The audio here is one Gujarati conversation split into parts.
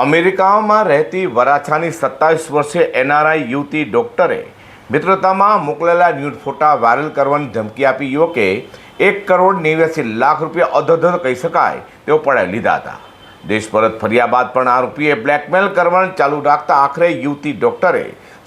અમેરિકામાં રહેતી વરાછાની સત્તાવીસ વર્ષે એનઆરઆઈ યુવતી ડોક્ટરે મિત્રતામાં મોકલેલા ન્યૂડ ફોટા વાયરલ કરવાની ધમકી આપી યુવકે એક કરોડ નેવ્યાસી લાખ રૂપિયા અધધર કહી શકાય તેઓ પડાવી લીધા હતા. દેશ પરત ફર્યા બાદ પણ આરોપીએ બ્લેકમેલ કરવાનું ચાલુ રાખતા આખરે યુવતી ડોક્ટરે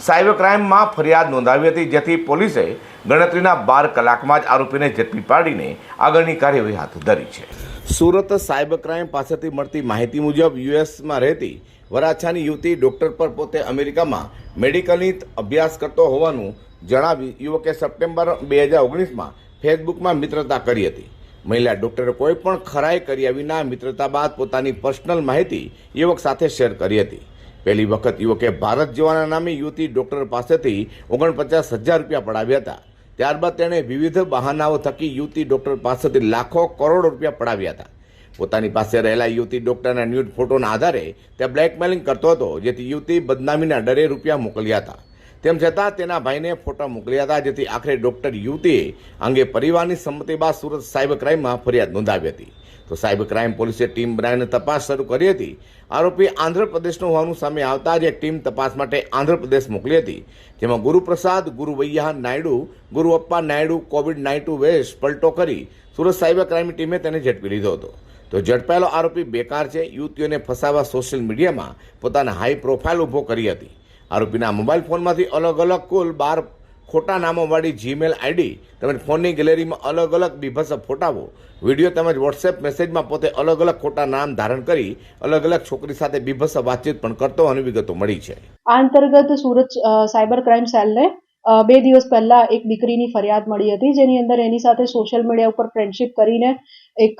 સાયબર ક્રાઇમમાં ફરિયાદ નોંધાવી હતી, જેથી પોલીસે ગણતરીના બાર કલાકમાં જ આરોપીને ઝડપી પાડીને આગળની કાર્યવાહી હાથ ધરી છે. સુરત સાયબર ક્રાઇમ પાસેથી મળતી માહિતી મુજબ યુએસમાં રહેતી વરાછાની યુવતી ડૉક્ટર પર પોતે અમેરિકામાં મેડિકલની અભ્યાસ કરતો હોવાનું જણાવી યુવકે સપ્ટેમ્બર બે હજાર ઓગણીસમાં ફેસબુકમાં મિત્રતા કરી હતી. મહિલા ડૉક્ટરે કોઈ પણ ખરાઈ કર્યા વિના મિત્રતા બાદ પોતાની પર્સનલ માહિતી યુવક સાથે શેર કરી હતી. પહેલી વખત યુવકે ભારત જવાના નામે યુવતી ડોક્ટર પાસેથી ઓગણપચાસ હજાર રૂપિયા પડાવ્યા હતા. ત્યારબાદ તેણે વિવિધ બહાનાઓ થકી યુવતી ડૉક્ટર પાસેથી લાખો કરોડ રૂપિયા પડાવ્યા હતા. પોતાની પાસે રહેલા યુવતી ડૉક્ટરના ન્યૂડ ફોટોના આધારે તે બ્લેકમેલિંગ કરતો હતો, જેથી યુવતી બદનામીના ડરે રૂપિયા મોકલ્યા હતા. તેમ છતાં તેના ભાઈને ફોટા મોકલ્યા હતા, જેથી આખરે ડૉક્ટર યુવતીએ અંગે પરિવારની સંમતિ બાદ સુરત સાયબર ક્રાઇમમાં ફરિયાદ નોંધાવી હતી. તો સાયબર ક્રાઇમ પોલીસે ટીમ બનાવીને તપાસ શરૂ કરી હતી. આરોપી આંધ્રપ્રદેશનો હોવાનું સામે આવતા જ એક ટીમ તપાસ માટે આંધ્રપ્રદેશ મોકલી હતી. જેમાં ગુરુપ્રસાદ ગુરુવૈયા નાયડુ ગુરુઅપ્પા નાયડુ, કોવિડ નાઇન્ટુ વેશ પલટો કરી સુરત સાયબર ક્રાઇમની ટીમે તેને ઝડપી લીધો હતો. તો ઝડપાયેલો આરોપી બેકાર છે. યુવતીઓને ફસાવવા સોશિયલ મીડિયામાં પોતાના હાઈ પ્રોફાઇલ ઊભો કરી હતી. આરોપીના મોબાઈલ ફોનમાંથી અલગ અલગ કુલ બાર ખોટા નામોવાળી જીમેલ આઈડી તમે ફોનની ગેલેરીમાં અલગ અલગ બીભત્સ ફોટાઓ વીડિયો તેમજ વોટ્સએપ મેસેજમાં પોતે અલગ અલગ ખોટા નામ ધારણ કરી અલગ અલગ છોકરી સાથે બીભત્સ વાતચીત પણ કરતો અને વિગતો મળી છે. આ અંતર્ગત સુરત સાયબર ક્રાઇમ સેલને બે દિવસ પહેલા એક દીકરીની ફરિયાદ મળી હતી, જેની અંદર એની સાથે સોશિયલ મીડિયા ઉપર ફ્રેન્ડશિપ કરીને એક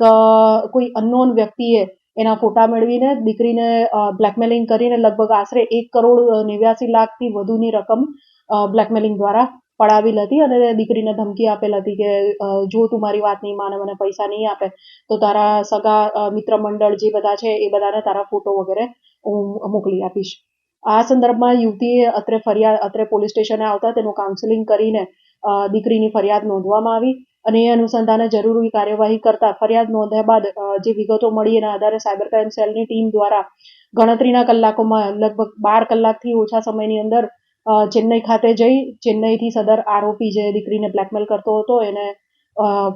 કોઈ અનનોન વ્યક્તિએ એના ફોટા મેળવીને દીકરીને બ્લેકમેલિંગ કરીને લગભગ આશરે એક કરોડ નેવ્યાસી લાખથી વધુની રકમ બ્લેકમેલિંગ દ્વારા પડાવેલ હતી અને દીકરીને ધમકી આપેલ હતી કે જો તું મારી વાત નહીં માને, મને પૈસા નહીં આપે, તો તારા સગા મિત્ર મંડળ જે બધા છે, એ બધાને તારા ફોટો વગેરે હું મોકલી આપીશ. આ સંદર્ભમાં યુવતીએ અત્રે ફરિયાદ, અત્રે પોલીસ સ્ટેશને આવતા તેનું કાઉન્સેલિંગ કરીને દીકરીની ફરિયાદ નોંધવામાં આવી અને એ અનુસંધાને જરૂરી કાર્યવાહી કરતા ફરિયાદ નોંધ્યા બાદ જે વિગતો મળી એના આધારે સાયબર ક્રાઇમ સેલની ટીમ દ્વારા ગણતરીના કલાકોમાં લગભગ બાર કલાકથી ઓછા સમયની અંદર ચેન્નઈ ખાતે જઈ, ચેન્નઈથી સદર આરોપી જે દીકરીને બ્લેકમેલ કરતો હતો, એને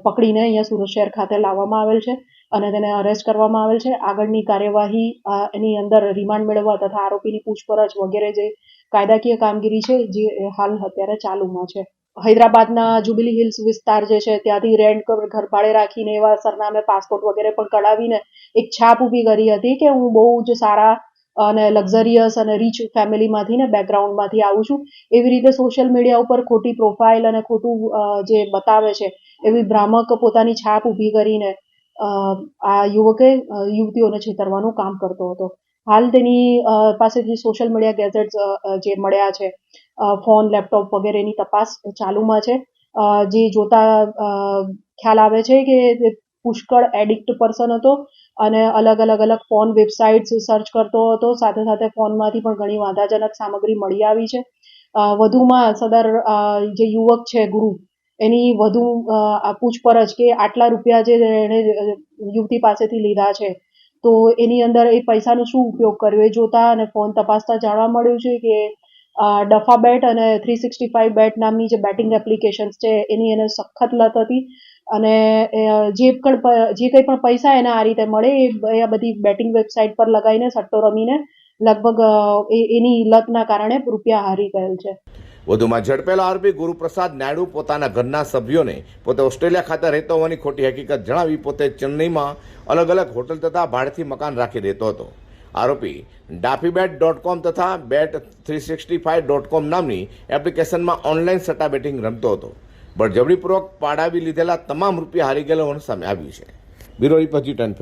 પકડીને અહીંયા સુરત શહેર ખાતે લાવવામાં આવેલ છે અને તેને અરેસ્ટ કરવામાં આવેલ છે. આગળની કાર્યવાહી એની અંદર રિમાન્ડ મેળવવા તથા આરોપીની પૂછપરછ વગેરે જે કાયદાકીય કામગીરી છે, જે હાલ અત્યારે ચાલુમાં છે. હૈદરાબાદના જુબિલી હિલ્સ વિસ્તાર જે છે, ત્યાંથી રેન્ટ ઘર ભાડે રાખીને એવા સરનામે પાસપોર્ટ વગેરે પણ કઢાવીને એક છાપ ઊભી કરી હતી કે હું બહુ જ સારા અને લક્ઝરિયસ અને રીચ ફેમિલીમાંથી ને બેકગ્રાઉન્ડમાંથી આવું છું. એવી રીતે સોશિયલ મીડિયા ઉપર ખોટી પ્રોફાઇલ અને ખોટું જે બતાવે છે, એવી ભ્રામક પોતાની છાપ ઊભી કરીને આ યુવકે યુવતીઓને છેતરવાનું કામ કરતો હતો. હાલ તેની પાસેથી સોશિયલ મીડિયા ગેજેટ્સ જે મળ્યા છે ફોન લેપટોપ વગેરેની તપાસ ચાલુમાં છે. જે જોતા ખ્યાલ આવે છે કે પુષ્કળ એડિક્ટ પર્સન હતો. અને અલગ અલગ અલગ ફોન વેબસાઇટ્સ સર્ચ કરતો હતો. સાથે સાથે ફોનમાંથી પણ ઘણી વાંધાજનક સામગ્રી મળી આવી છે. વધુમાં સદર જે યુવક છે ગુરુ, એની વધુ પૂછપરછ કે આટલા રૂપિયા જે એણે યુવતી પાસેથી લીધા છે, તો એની અંદર એ પૈસાનો શું ઉપયોગ કર્યો એ જોતા અને ફોન તપાસતા જાણવા મળ્યું છે કે ડફા બેટ અને થ્રી સિક્સટી ફાઇવ બેટ નામની જે બેટિંગ એપ્લિકેશન્સ છે, એની એને સખત લત હતી. અને જે પણ જે કંઈ પણ પૈસા એને આ રીતે મળે, એ આ બધી બેટિંગ વેબસાઇટ પર લગાવીને, સટ્ટો રમીને, લગભગ એની લતના કારણે રૂપિયા હારી ગયેલ છે. વધુમાં ઝડપેલા આરોપી ગુરુપ્રસાદ નાયડુ પોતાના ઘરના સભ્યોને પોતે ઓસ્ટ્રેલિયા ખાતે રહેતો હોવાની ખોટી હકીકત જણાવી પોતે ચેન્નઈમાં અલગ અલગ હોટલ તથા ભાડેથી મકાન રાખી દેતો હતો. આરોપી ડાફીબેટ ડોટ કોમ તથા bet three sixty five dot com નામની એપ્લિકેશનમાં ઓનલાઈન સટ્ટા બેટિંગ રમતો હતો. બળજબરીપૂર્વક પાડાવી લીધેલા તમામ રૂપિયા હારી ગયેલા હોવાનું સામે આવ્યું છે. Bureau report ten